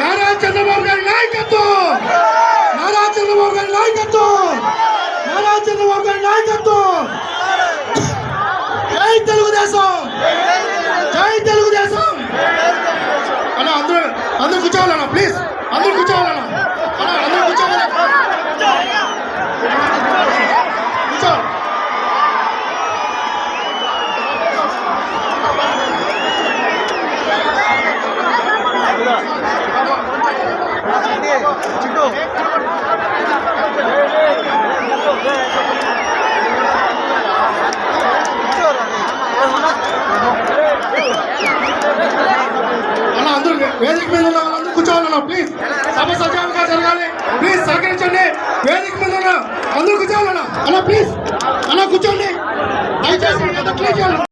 నారా చంద్రబాబు గారి నాయకత్వం! నారా చంద్రబాబు గారి నాయకత్వం! నారా చంద్రబాబు గారి నాయకత్వం! జై తెలుగుదేశం! జై తెలుగుదేశం! అన్న అందరూ అందరూ కూర్చోవాలన్నా ప్లీజ్ అందరూ కూర్చోవాలన్నా. అన్న అందరూ వేదిక మీద ఉన్న వాళ్ళందరూ కూర్చోవాలన్నా ప్లీజ్ సభ సజావుగా జరగాలి. ప్లీజ్ సహకరించండి. వేదిక మీద ఉన్న అందరూ కూర్చోవాలన్నా అన్న. ప్లీజ్ అన్న కూర్చోండి. దయచేసి క్లియర్ చేయాలి.